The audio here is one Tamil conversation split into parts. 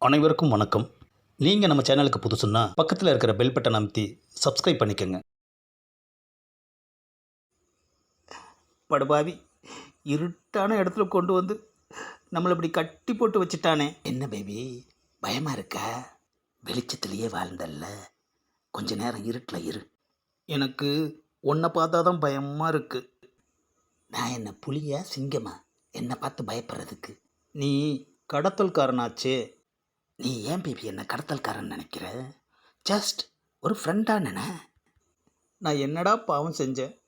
அனைவருக்கும் வணக்கம். நீங்கள் நம்ம சேனலுக்கு புதுசுன்னா பக்கத்தில் இருக்கிற பெல் பட்டனை அமைத்தி சப்ஸ்கிரைப் பண்ணிக்கோங்க. படுபாவி இருட்டான இடத்துல கொண்டு வந்து நம்மளை இப்படி கட்டி போட்டு வச்சுட்டானே. என்ன பேபி பயமாக இருக்கா? வெளிச்சத்திலேயே வாழ்ந்தல்ல. கொஞ்ச நேரம் இருட்டில் இரு. எனக்கு உன்னை பார்த்தா தான் பயமாக இருக்கு. நான் என்ன புலியா சிங்கமா? என்னை பார்த்து பயப்படுறதுக்கு. நீ கடத்தல்காரனாச்சே. நீ ஏன் பேபி என்ன கடத்தல்காரன் நினைக்கிற? ஜஸ்ட் ஒரு ஃப்ரெண்டாக நினை. நான் என்னடா பாவம் செஞ்சேன்?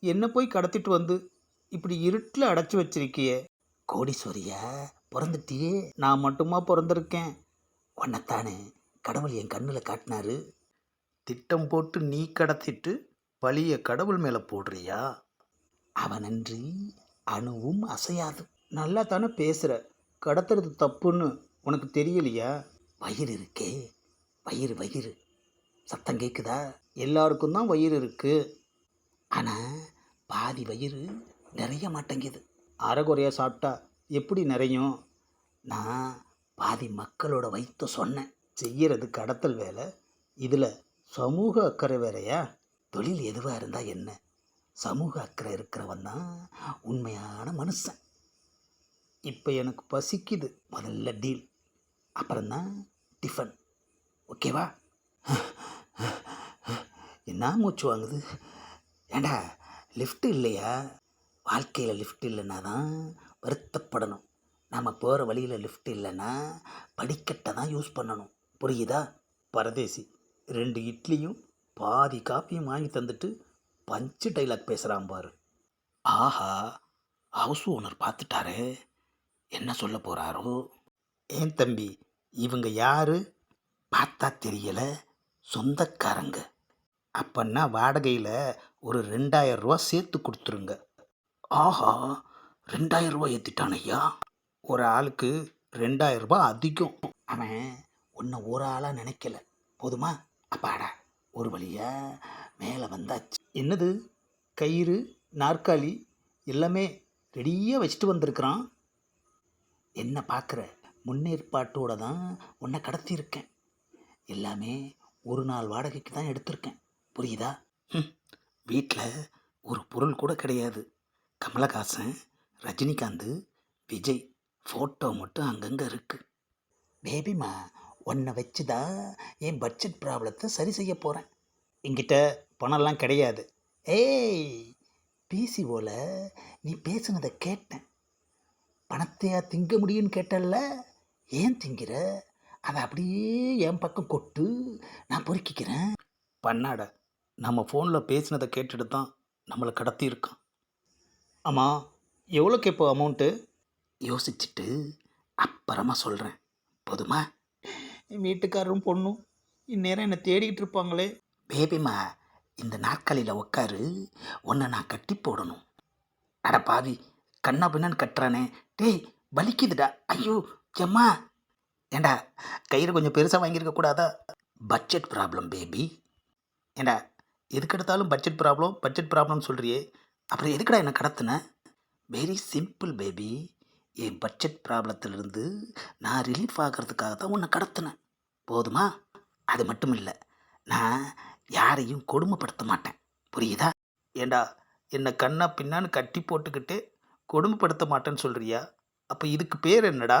என்ன போய் கடத்திட்டு வந்து இப்படி இருட்டில் அடைச்சி வச்சிருக்கியே? கோடீஸ்வரியா பிறந்துட்டியே? நான் மட்டுமா பிறந்திருக்கேன்? உன்னைத்தானே கடவுள் என் கண்ணில் காட்டினாரு. திட்டம் போட்டு நீ கடத்திட்டு பழிய கடவுள் மேலே போடுறியா? அவனன்றி அணுவும் அசையாது. நல்லா தானே பேசுகிற கடத்துறது தப்புன்னு. உனக்கு தெரியலையா? வயிறு இருக்கே வயிறு வயிறு. சத்தம் கேட்குதா எல்லாருக்கும் தான் வயிறு இருக்குது ஆனால் பாதி வயிறு நிறைய மாட்டேங்குது. அரைகுறையாக சாப்பிட்டா எப்படி நிறையும்? நான் பாதி மக்களோட வயிற்று சொன்னேன். செய்கிறது கடத்தல் வேலை. இதில் சமூக அக்கறை வேறையா? தொழில் எதுவாக இருந்தால் என்ன? சமூக அக்கறை இருக்கிறவன் தான் உண்மையான மனுஷன். இப்போ எனக்கு பசிக்குது. முதல்ல டீல் அப்புறம்தான் டிஃபன் ஓகேவா? என்ன மூச்சு வாங்குது? ஏண்டா லிஃப்ட் இல்லையா? வாழ்க்கையில் லிஃப்ட் இல்லைன்னா தான் வருத்தப்படணும். நாம் போகிற வழியில் லிஃப்ட் இல்லைன்னா படிக்கட்டை தான் யூஸ் பண்ணணும். புரியுதா? பரதேசி ரெண்டு இட்லியும் பாதி காப்பியும் வாங்கி தந்துட்டு பஞ்சு டைலாக் பேசுகிறான் பாரு. ஆஹா ஹவுஸ் ஓனர் பார்த்துட்டாரே. என்ன சொல்ல போகிறாரோ ஏன் தம்பி? இவங்க யாரு? பார்த்தா தெரியல. சொந்தக்காரங்க. அப்பன்னா வாடகையில் ஒரு ரெண்டாயிரம் ரூபா சேர்த்து கொடுத்துருங்க. ஆஹா ரெண்டாயிரம் ரூபா ஏற்றிட்டான் ஐயா. ஒரு ஆளுக்கு ரெண்டாயிரம் ரூபா அதிகம். அவன் உன்னை ஒரு ஆளாக நினைக்கல. போதுமா? அப்பாடா ஒரு வழியா மேலே வந்தாச்சு. என்னது? கயிறு நாற்காலி எல்லாமே ரெடியாக வச்சுட்டு வந்திருக்கிறான். என்ன பார்க்குற முன்னேற்பாட்டோடு தான் உன்னை கடத்தியிருக்கேன். எல்லாமே ஒரு நாள் வாடகைக்கு தான் எடுத்திருக்கேன். புரியுதா? ம் வீட்டில் ஒரு பொருள் கூட கிடையாது. கமலஹாசன் ரஜினிகாந்த் விஜய் ஃபோட்டோ மட்டும் அங்கங்கே இருக்குது பேபிமா உன்னை வச்சு தான் என் பட்ஜெட் ப்ராப்ளத்தை சரி செய்ய போகிறேன் என்கிட்ட பணம்லாம் கிடையாது. ஏய் பிசிஓவில் நீ பேசுனதை கேட்டேன். பணத்தையா திங்க முடியும்னு கேட்டல்ல? ஏன் திங்கிற? அதை அப்படியே என் பக்கம் கொட்டு. நான் பொறுக்கிக்கிறேன். பண்ணாட நம்ம ஃபோனில் பேசினதை கேட்டுட்டு தான் நம்மளை கடத்தியிருக்கான் ஆமாம் எவ்வளோ கேட்போம் அமௌண்ட்டு யோசிச்சுட்டு அப்புறமா சொல்கிறேன் போதுமா? வீட்டுக்காரரும் பொண்ணும் இந்நேரம் என்னை தேடிக்கிட்டு இருப்பாங்களே. பேபிமா இந்த நாற்காலியில் உட்காரு உன்னை நான் கட்டி போடணும். அட பாவி கண்ணா பின்னான்னு கட்டுறானே. டேய் வலிக்குதுடா. ஐயோ எம்மா ஏண்டா கயிறு கொஞ்சம் பெருசாக வாங்கியிருக்க கூடாதா? Budget problem baby. ஏண்டா எதுக்கு எடுத்தாலும் பட்ஜெட் ப்ராப்ளம் பட்ஜெட் ப்ராப்ளம்னு சொல்கிறியே அப்புறம் எதுக்குடா என்னை கடத்தின? Very simple baby. என் பட்ஜெட் ப்ராப்ளத்திலிருந்து நான் ரிலீஃப் ஆகிறதுக்காக தான் உன்னை கடத்தினேன் போதுமா? அது மட்டும் இல்லை நான் யாரையும் கொடுமைப்படுத்த மாட்டேன். புரியுதா? ஏண்டா என்னை கண்ணா பின்னான்னு கட்டி போட்டுக்கிட்டு கொடுமைப்படுத்த மாட்டேன்னு சொல்கிறியா அப்போ இதுக்கு பேர் என்னடா?